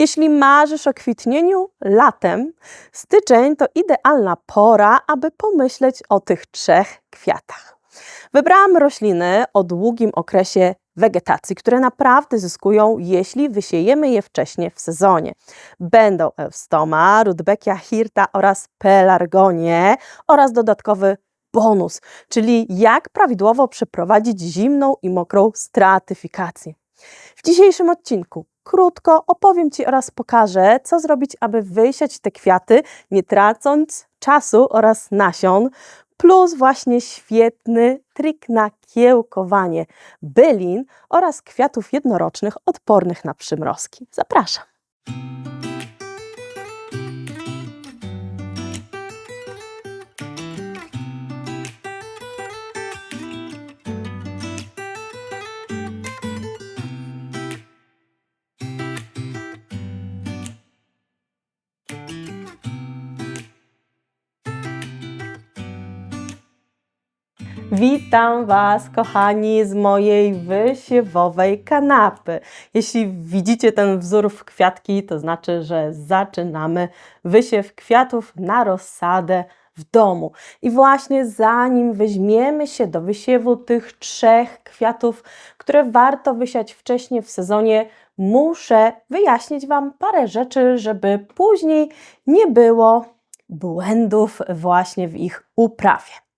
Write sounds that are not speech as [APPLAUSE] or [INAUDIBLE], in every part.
Jeśli marzysz o kwitnieniu latem, styczeń to idealna pora, aby pomyśleć o tych trzech kwiatach. Wybrałam rośliny o długim okresie wegetacji, które naprawdę zyskują, jeśli wysiejemy je wcześniej w sezonie. Będą Eustoma, Rudbeckia hirta oraz Pelargonie oraz dodatkowy bonus, czyli jak prawidłowo przeprowadzić zimną i mokrą stratyfikację. W dzisiejszym odcinku krótko opowiem Ci oraz pokażę, co zrobić, aby wysiać te kwiaty, nie tracąc czasu oraz nasion, plus właśnie świetny trik na kiełkowanie bylin oraz kwiatów jednorocznych odpornych na przymrozki. Zapraszam. Witam Was, kochani, z mojej wysiewowej kanapy. Jeśli widzicie ten wzór w kwiatki, to znaczy, że zaczynamy wysiew kwiatów na rozsadę w domu. I właśnie zanim weźmiemy się do wysiewu tych trzech kwiatów, które warto wysiać wcześniej w sezonie, muszę wyjaśnić Wam parę rzeczy, żeby później nie było błędów właśnie w ich uprawie.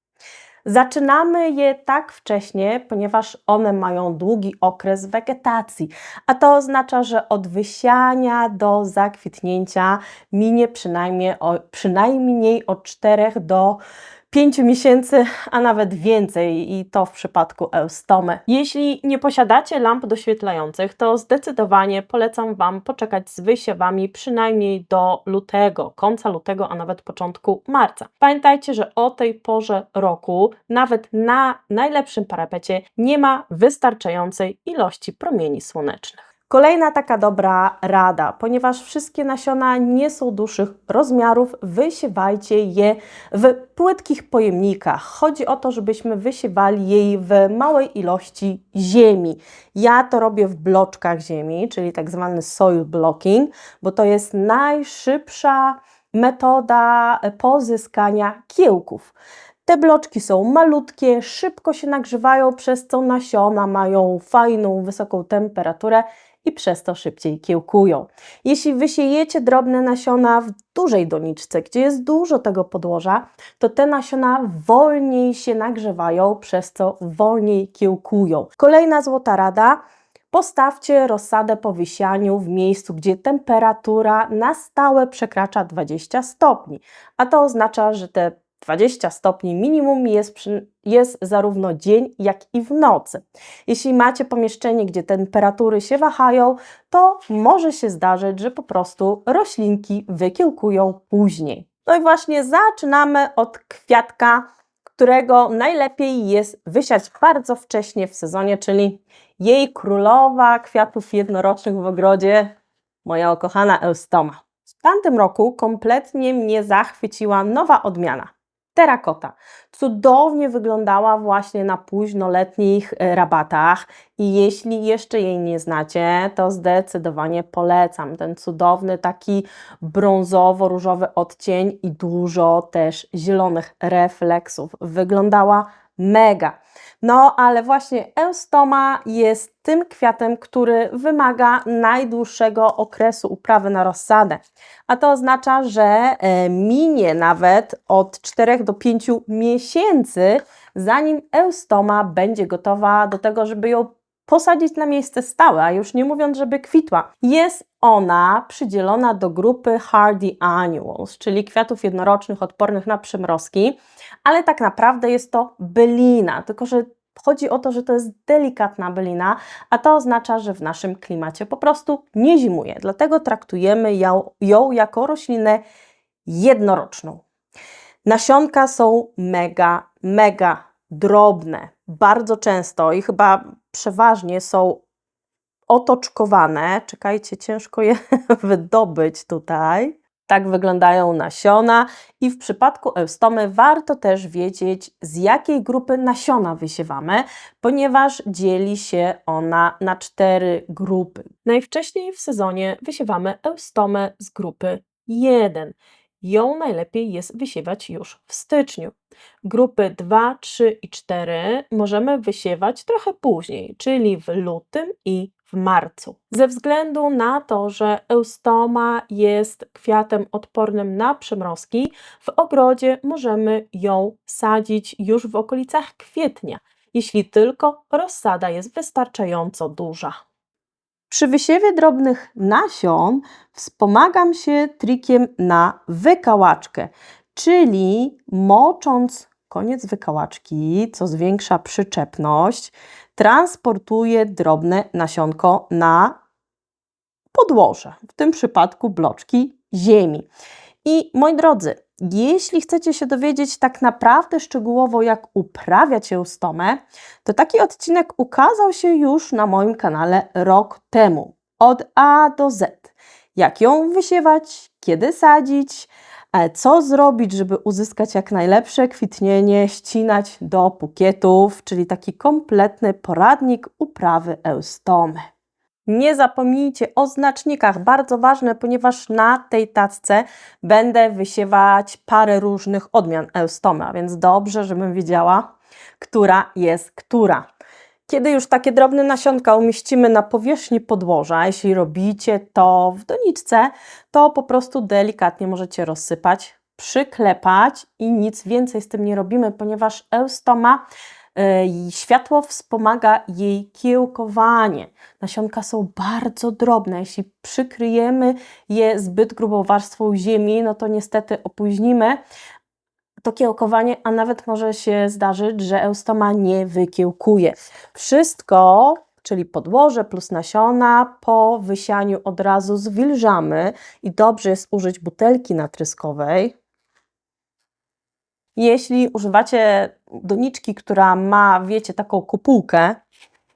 Zaczynamy je tak wcześnie, ponieważ one mają długi okres wegetacji, a to oznacza, że od wysiania do zakwitnięcia minie przynajmniej, o, przynajmniej od 4 do 5 miesięcy, a nawet więcej i to w przypadku eustomy. Jeśli nie posiadacie lamp doświetlających, to zdecydowanie polecam Wam poczekać z wysiewami przynajmniej do lutego, końca lutego, a nawet początku marca. Pamiętajcie, że o tej porze roku, nawet na najlepszym parapecie, nie ma wystarczającej ilości promieni słonecznych. Kolejna taka dobra rada, ponieważ wszystkie nasiona nie są dłuższych rozmiarów, wysiewajcie je w płytkich pojemnikach. Chodzi o to, żebyśmy wysiewali jej w małej ilości ziemi. Ja to robię w bloczkach ziemi, czyli tak zwany soil blocking, bo to jest najszybsza metoda pozyskania kiełków. Te bloczki są malutkie, szybko się nagrzewają, przez co nasiona mają fajną, wysoką temperaturę i przez to szybciej kiełkują. Jeśli wysiejecie drobne nasiona w dużej doniczce, gdzie jest dużo tego podłoża, to te nasiona wolniej się nagrzewają, przez co wolniej kiełkują. Kolejna złota rada. Postawcie rozsadę po wysianiu w miejscu, gdzie temperatura na stałe przekracza 20 stopni, a to oznacza, że te 20 stopni minimum jest, przy, jest zarówno dzień, jak i w nocy. Jeśli macie pomieszczenie, gdzie temperatury się wahają, to może się zdarzyć, że po prostu roślinki wykiełkują później. No i właśnie zaczynamy od kwiatka, którego najlepiej jest wysiać bardzo wcześnie w sezonie, czyli jej królowa kwiatów jednorocznych w ogrodzie, moja ukochana Eustoma. W tamtym roku kompletnie mnie zachwyciła nowa odmiana terakota. Cudownie wyglądała właśnie na późnoletnich e, rabatach i jeśli jeszcze jej nie znacie, to zdecydowanie polecam. Ten cudowny taki brązowo-różowy odcień i dużo też zielonych refleksów. Wyglądała mega. No, ale właśnie eustoma jest tym kwiatem, który wymaga najdłuższego okresu uprawy na rozsadę. A to oznacza, że e, minie nawet od 4 do 5 miesięcy, zanim eustoma będzie gotowa do tego, żeby ją posadzić na miejsce stałe, a już nie mówiąc, żeby kwitła. Jest ona przydzielona do grupy Hardy Annuals, czyli kwiatów jednorocznych odpornych na przymrozki, ale tak naprawdę jest to bylina, tylko że Chodzi o to, że to jest delikatna bylina, a to oznacza, że w naszym klimacie po prostu nie zimuje. Dlatego traktujemy ją, ją jako roślinę jednoroczną. Nasionka są mega, mega drobne. Bardzo często i chyba przeważnie są otoczkowane. Czekajcie, ciężko je [LAUGHS] wydobyć tutaj. Tak wyglądają nasiona i w przypadku eustomy warto też wiedzieć, z jakiej grupy nasiona wysiewamy, ponieważ dzieli się ona na cztery grupy. Najwcześniej w sezonie wysiewamy eustomę z grupy 1. Ją najlepiej jest wysiewać już w styczniu. Grupy 2, 3 i 4 możemy wysiewać trochę później, czyli w lutym i w marcu. Ze względu na to, że eustoma jest kwiatem odpornym na przymrozki, w ogrodzie możemy ją sadzić już w okolicach kwietnia, jeśli tylko rozsada jest wystarczająco duża. Przy wysiewie drobnych nasion wspomagam się trikiem na wykałaczkę, czyli mocząc koniec wykałaczki, co zwiększa przyczepność, transportuję drobne nasionko na podłoże, w tym przypadku bloczki ziemi. I moi drodzy, jeśli chcecie się dowiedzieć tak naprawdę szczegółowo, jak uprawiać eustomę, to taki odcinek ukazał się już na moim kanale rok temu. Od A do Z. Jak ją wysiewać, kiedy sadzić, e, co zrobić, żeby uzyskać jak najlepsze kwitnienie, ścinać do pukietów, czyli taki kompletny poradnik uprawy eustomy. Nie zapomnijcie o znacznikach, bardzo ważne, ponieważ na tej tacce będę wysiewać parę różnych odmian eustomy, a więc dobrze, żebym wiedziała, która jest która. Kiedy już takie drobne nasionka umieścimy na powierzchni podłoża, jeśli robicie to w doniczce, to po prostu delikatnie możecie rozsypać, przyklepać i nic więcej z tym nie robimy, ponieważ eustoma światło wspomaga jej kiełkowanie. Nasionka są bardzo drobne. Jeśli przykryjemy je zbyt grubą warstwą ziemi, no to niestety opóźnimy to kiełkowanie, a nawet może się zdarzyć, że eustoma nie wykiełkuje. Wszystko czyli podłoże plus nasiona, po wysianiu od razu zwilżamy i dobrze jest użyć butelki natryskowej, jeśli używacie doniczki, która ma, wiecie, taką kopułkę,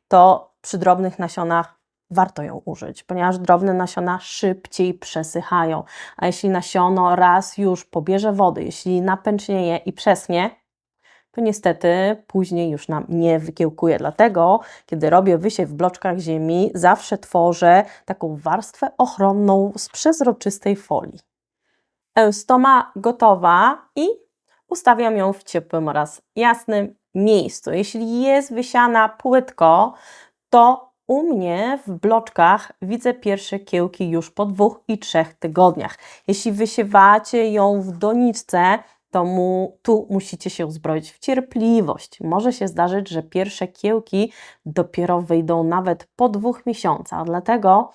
to przy drobnych nasionach warto ją użyć, ponieważ drobne nasiona szybciej przesychają. A jeśli nasiono raz już pobierze wody, jeśli napęcznieje i przeschnie, to niestety później już nam nie wykiełkuje. Dlatego, kiedy robię wysiew w bloczkach ziemi, zawsze tworzę taką warstwę ochronną z przezroczystej folii. Eustoma gotowa i ustawiam ją w ciepłym oraz jasnym miejscu. Jeśli jest wysiana płytko, to u mnie w bloczkach widzę pierwsze kiełki już po dwóch i trzech tygodniach. Jeśli wysiewacie ją w doniczce, to mu, tu musicie się uzbroić w cierpliwość. Może się zdarzyć, że pierwsze kiełki dopiero wyjdą nawet po dwóch miesiącach. Dlatego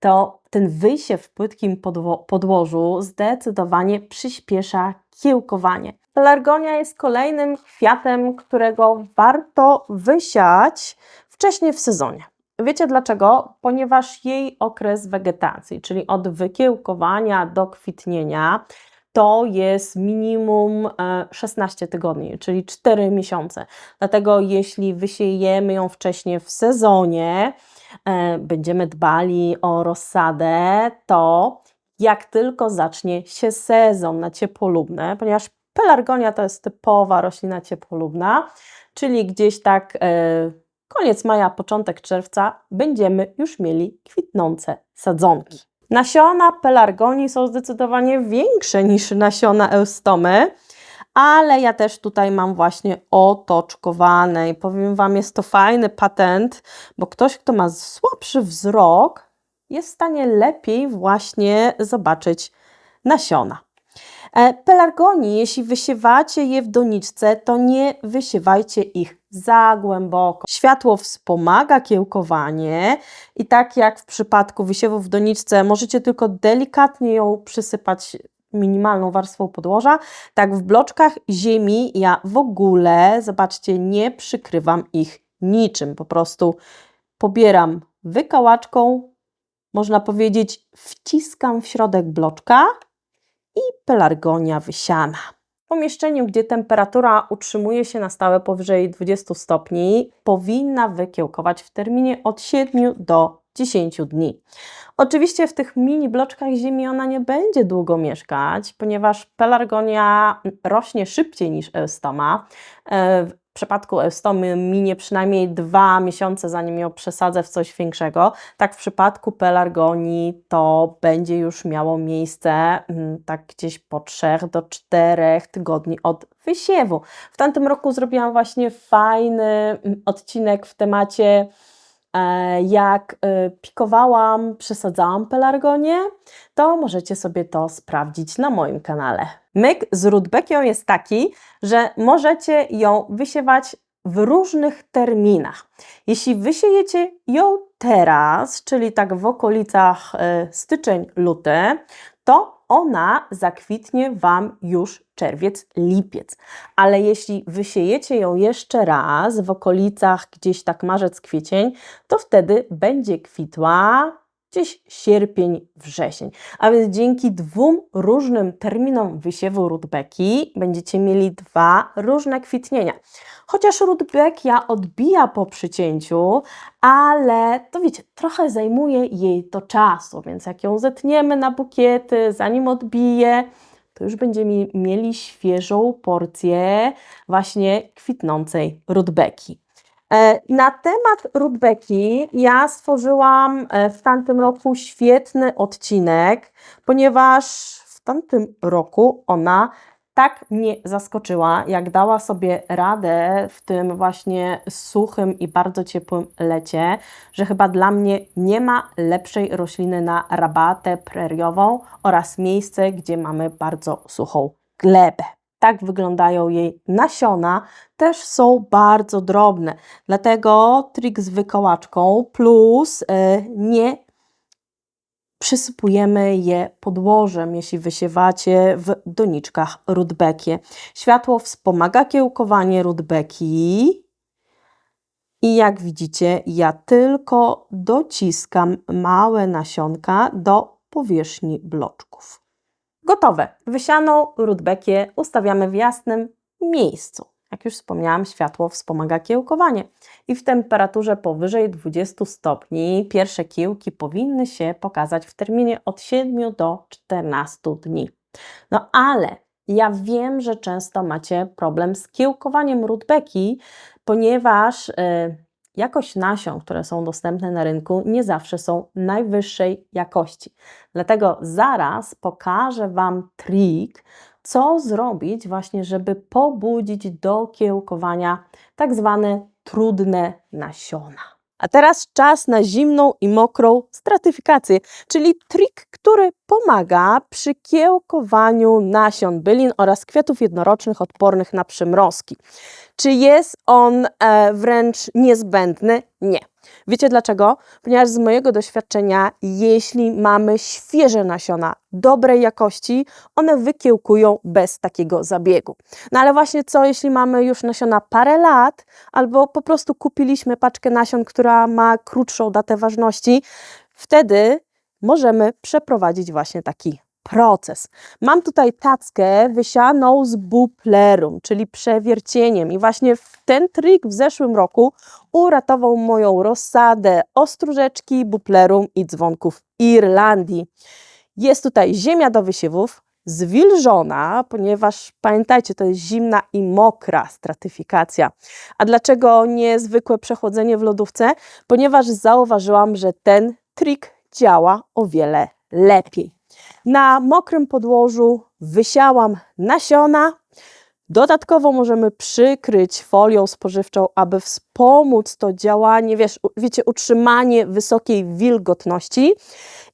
to ten wysiew w płytkim podło podłożu zdecydowanie przyspiesza kiełkowanie. Pelargonia jest kolejnym kwiatem, którego warto wysiać wcześniej w sezonie. Wiecie dlaczego? Ponieważ jej okres wegetacji, czyli od wykiełkowania do kwitnienia, to jest minimum 16 e, tygodni, czyli 4 miesiące. Dlatego jeśli wysiejemy ją wcześniej w sezonie, e, będziemy dbali o rozsadę, to jak tylko zacznie się sezon na ciepłolubne, ponieważ pelargonia to jest typowa roślina ciepłolubna, czyli gdzieś tak e, koniec maja, początek czerwca będziemy już mieli kwitnące sadzonki. Nasiona pelargonii są zdecydowanie większe niż nasiona eustomy, ale ja też tutaj mam właśnie otoczkowane i powiem Wam, jest to fajny patent, bo ktoś, kto ma słabszy wzrok, jest w stanie lepiej właśnie zobaczyć nasiona. E, pelargonii, jeśli wysiewacie je w doniczce, to nie wysiewajcie ich za głęboko. Światło wspomaga kiełkowanie i tak jak w przypadku wysiewów w doniczce możecie tylko delikatnie ją przysypać minimalną warstwą podłoża, tak w bloczkach ziemi ja w ogóle, zobaczcie, nie przykrywam ich niczym. Po prostu pobieram wykałaczką, można powiedzieć, wciskam w środek bloczka i pelargonia wysiana. W pomieszczeniu, gdzie temperatura utrzymuje się na stałe powyżej 20 stopni, powinna wykiełkować w terminie od 7 do 10 dni. Oczywiście w tych mini bloczkach ziemi ona nie będzie długo mieszkać, ponieważ pelargonia rośnie szybciej niż eustoma. E, W przypadku eustomy minie przynajmniej dwa miesiące, zanim ją przesadzę w coś większego. Tak w przypadku pelargonii to będzie już miało miejsce mm, tak gdzieś po 3 do 4 tygodni od wysiewu. W tamtym roku zrobiłam właśnie fajny mm, odcinek w temacie jak e, pikowałam, przesadzałam pelargonię, to możecie sobie to sprawdzić na moim kanale. Myk z rudbekią jest taki, że możecie ją wysiewać w różnych terminach. Jeśli wysiejecie ją teraz, czyli tak w okolicach e, styczeń, luty, to ona zakwitnie Wam już czerwiec, lipiec. Ale jeśli wysiejecie ją jeszcze raz w okolicach gdzieś tak marzec, kwiecień, to wtedy będzie kwitła gdzieś sierpień, wrzesień. A więc dzięki dwóm różnym terminom wysiewu rudbeki będziecie mieli dwa różne kwitnienia. Chociaż rudbekia odbija po przycięciu, ale to wiecie, trochę zajmuje jej to czasu, więc jak ją zetniemy na bukiety, zanim odbije, to już będziemy mieli świeżą porcję właśnie kwitnącej rudbeki. E, Na temat rudbeki ja stworzyłam e, w tamtym roku świetny odcinek, ponieważ w tamtym roku ona tak mnie zaskoczyła, jak dała sobie radę w tym właśnie suchym i bardzo ciepłym lecie, że chyba dla mnie nie ma lepszej rośliny na rabatę preriową oraz miejsce, gdzie mamy bardzo suchą glebę. Tak wyglądają jej nasiona, też są bardzo drobne. Dlatego trik z wykołaczką plus e, nie przysypujemy je podłożem, jeśli wysiewacie w doniczkach rudbekie. Światło wspomaga kiełkowanie rudbeki. I jak widzicie, ja tylko dociskam małe nasionka do powierzchni bloczków. Gotowe. Wysianą rudbekię ustawiamy w jasnym miejscu. Jak już wspomniałam, światło wspomaga kiełkowanie. I w temperaturze powyżej 20 stopni pierwsze kiełki powinny się pokazać w terminie od 7 do 14 dni. No ale ja wiem, że często macie problem z kiełkowaniem rudbeki, ponieważ y, jakość nasion, które są dostępne na rynku, nie zawsze są najwyższej jakości. Dlatego zaraz pokażę Wam trik, co zrobić właśnie, żeby pobudzić do kiełkowania tak zwane trudne nasiona. A teraz czas na zimną i mokrą stratyfikację, czyli trik, który pomaga przy kiełkowaniu nasion bylin oraz kwiatów jednorocznych odpornych na przymrozki. Czy jest on e, wręcz niezbędny? Nie. Wiecie dlaczego? Ponieważ z mojego doświadczenia, jeśli mamy świeże nasiona dobrej jakości, one wykiełkują bez takiego zabiegu. No ale właśnie co, jeśli mamy już nasiona parę lat, albo po prostu kupiliśmy paczkę nasion, która ma krótszą datę ważności, wtedy możemy przeprowadzić właśnie taki proces. Mam tutaj tackę wysianą z buplerum, czyli przewiercieniem i właśnie ten trik w zeszłym roku uratował moją rozsadę ostróżeczki, buplerum i dzwonków Irlandii. Jest tutaj ziemia do wysiewów, zwilżona, ponieważ pamiętajcie, to jest zimna i mokra stratyfikacja. A dlaczego niezwykłe przechodzenie w lodówce? Ponieważ zauważyłam, że ten trik działa o wiele lepiej. Na mokrym podłożu wysiałam nasiona. Dodatkowo możemy przykryć folią spożywczą, aby wspomóc to działanie, wiesz, wiecie, utrzymanie wysokiej wilgotności.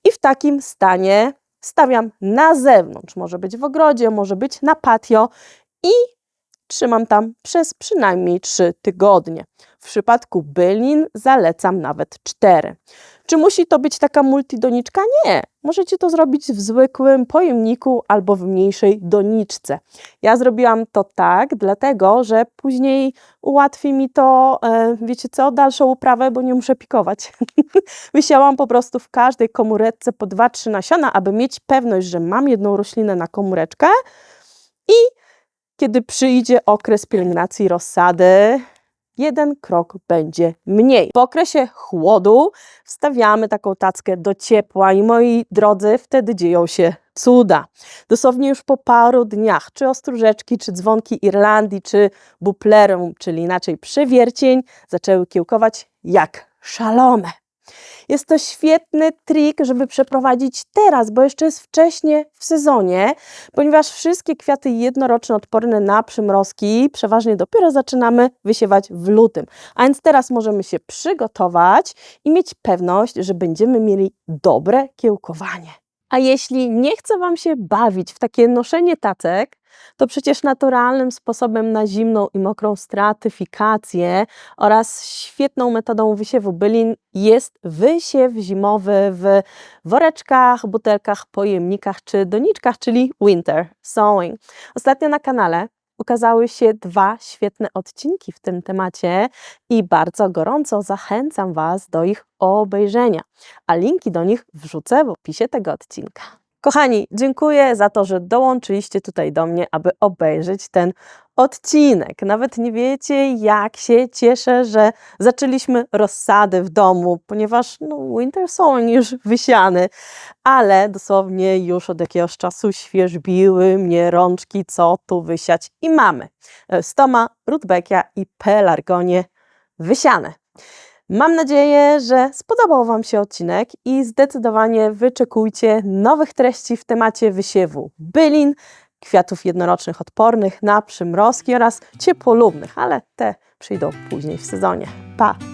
I w takim stanie stawiam na zewnątrz. Może być w ogrodzie, może być na patio i trzymam tam przez przynajmniej 3 tygodnie. W przypadku bylin zalecam nawet 4. Czy musi to być taka multidoniczka? Nie. Możecie to zrobić w zwykłym pojemniku albo w mniejszej doniczce. Ja zrobiłam to tak, dlatego że później ułatwi mi to, e, wiecie co, dalszą uprawę, bo nie muszę pikować. [LAUGHS] Wysiałam po prostu w każdej komóreczce po 2-3 nasiona, aby mieć pewność, że mam jedną roślinę na komóreczkę i kiedy przyjdzie okres pielęgnacji rozsady, jeden krok będzie mniej. Po okresie chłodu wstawiamy taką tackę do ciepła i moi drodzy, wtedy dzieją się cuda. Dosłownie już po paru dniach, czy ostróżeczki, czy dzwonki Irlandii, czy buplerum, czyli inaczej przewiercień, zaczęły kiełkować jak szalone. Jest to świetny trik, żeby przeprowadzić teraz, bo jeszcze jest wcześnie w sezonie, ponieważ wszystkie kwiaty jednoroczne odporne na przymrozki przeważnie dopiero zaczynamy wysiewać w lutym. A więc teraz możemy się przygotować i mieć pewność, że będziemy mieli dobre kiełkowanie. A jeśli nie chce Wam się bawić w takie noszenie tacek, to przecież naturalnym sposobem na zimną i mokrą stratyfikację oraz świetną metodą wysiewu bylin jest wysiew zimowy w woreczkach, butelkach, pojemnikach czy doniczkach, czyli winter sowing. Ostatnio na kanale ukazały się dwa świetne odcinki w tym temacie i bardzo gorąco zachęcam Was do ich obejrzenia, a linki do nich wrzucę w opisie tego odcinka. Kochani, dziękuję za to, że dołączyliście tutaj do mnie, aby obejrzeć ten odcinek. Nawet nie wiecie, jak się cieszę, że zaczęliśmy rozsady w domu, ponieważ no, winter sowing już wysiany, ale dosłownie już od jakiegoś czasu świeżbiły mnie rączki, co tu wysiać i mamy. e, Stoma, rudbeckia i pelargonie wysiane. Mam nadzieję, że spodobał Wam się odcinek i zdecydowanie wyczekujcie nowych treści w temacie wysiewu bylin, kwiatów jednorocznych odpornych na przymrozki oraz ciepłolubnych, ale te przyjdą później w sezonie. Pa!